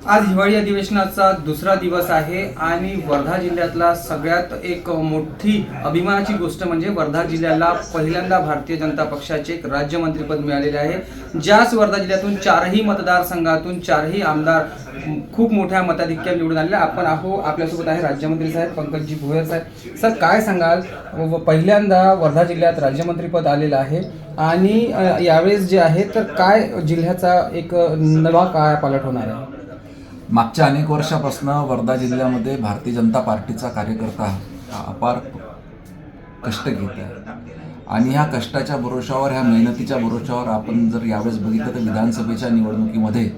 आज हिवाळी अधिवेशनाचा दुसरा दिवस आहे आणि वर्धा जिल्ह्यातला सगळ्यात एक मोठी अभिमानाची गोष्ट म्हणजे वर्धा जिल्ह्याला पहिल्यांदा भारतीय जनता पक्षाचे एक राज्यमंत्रीपद मिळालेले आहे. ज्याच वर्धा जिल्ह्यातून चारही मतदारसंघातून चारही आमदार खूप मोठ्या मताधिक्यात निवडून आलेले आपण आहो आपल्यासोबत आहे राज्यमंत्री साहेब पंकजजी भोयर साहेब. सर काय सांगाल? व पहिल्यांदा वर्धा जिल्ह्यात राज्यमंत्रीपद आलेलं आहे आणि यावेळेस जे आहे तर काय जिल्ह्याचा एक नवा काय पालट होणार आहे? मागच्या अनेक वर्षापासून वर्धा जिल्ह्यामध्ये भारतीय जनता पार्टीचा कार्यकर्ता हा अपार कष्ट घेत आहे. आणि ह्या कष्टाच्या भरोशावर ह्या मेहनतीच्या भरोशावर आपण जर यावेळेस बघितलं तर विधानसभेच्या निवडणुकीमध्ये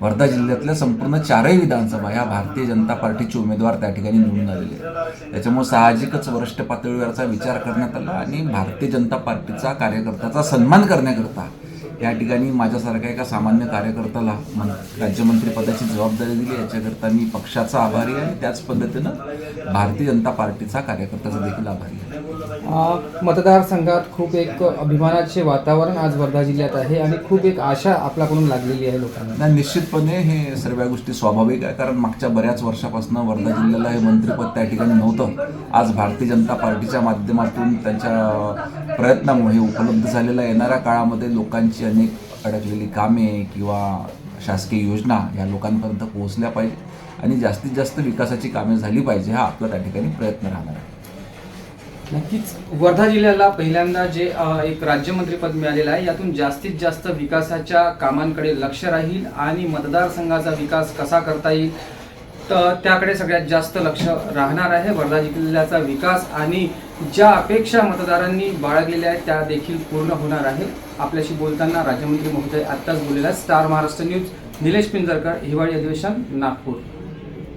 वर्धा जिल्ह्यातल्या संपूर्ण चारही विधानसभा ह्या भारतीय जनता पार्टीचे उमेदवार त्या ठिकाणी निवडून आलेले त्याच्यामुळे साहजिकच वरिष्ठ पातळीवरचा विचार करण्यात आला आणि भारतीय जनता पार्टीचा कार्यकर्त्याचा सन्मान करण्याकरता या ठिकाणी माझ्यासारख्या एका सामान्य कार्यकर्त्याला मन राज्यमंत्री पदाची जबाबदारी दिली. याच्याकरता मी पक्षाचा आभारी आहे. आणि त्याच पद्धतीनं भारतीय जनता पार्टीचा कार्यकर्त्याचा देखील आभारी आहे. मतदारसंघात खूप एक अभिमानाचे वातावरण आज वर्धा जिल्ह्यात आहे आणि खूप एक आशा आपल्याकडून लागलेली आहे लोकांना. निश्चितपणे हे सर्व गोष्टी स्वाभाविक आहे. कारण मागच्या बऱ्याच वर्षापासून वर्धा जिल्ह्याला हे मंत्रिपद त्या ठिकाणी नव्हतं. आज भारतीय जनता पार्टीच्या माध्यमातून त्यांच्या प्रयत्नामुळे उपलब्ध झालेला येणाऱ्या काळामध्ये लोकांची अनेक अडकलेली कामे किंवा शासकीय योजना या लोकांपर्यंत पोहोचल्या पाहिजे आणि जास्तीत जास्त विकासाची कामे झाली पाहिजे हा आपला त्या ठिकाणी प्रयत्न राहणार आहे. नक्कीच. वर्धा जिल्ह्याला पहिल्यांदा जे एक राज्यमंत्रीपद मिळालेलं आहे यातून जास्तीत जास्त विकासाच्या कामांकडे लक्ष राहील आणि मतदारसंघाचा विकास कसा करता येईल तर त्याकडे सगळ्यात जास्त लक्ष राहणार आहे. वर्धा जिल्ह्याचा विकास आणि ज्या अपेक्षा मतदारांनी बाळगलेल्या आहेत त्या देखील पूर्ण होणार आहे. आपल्याशी बोलताना राज्यमंत्री महोदय आत्ताच बोललेला स्टार महाराष्ट्र न्यूज निलेश पिंजरकर हिवाळी अधिवेशन नागपूर.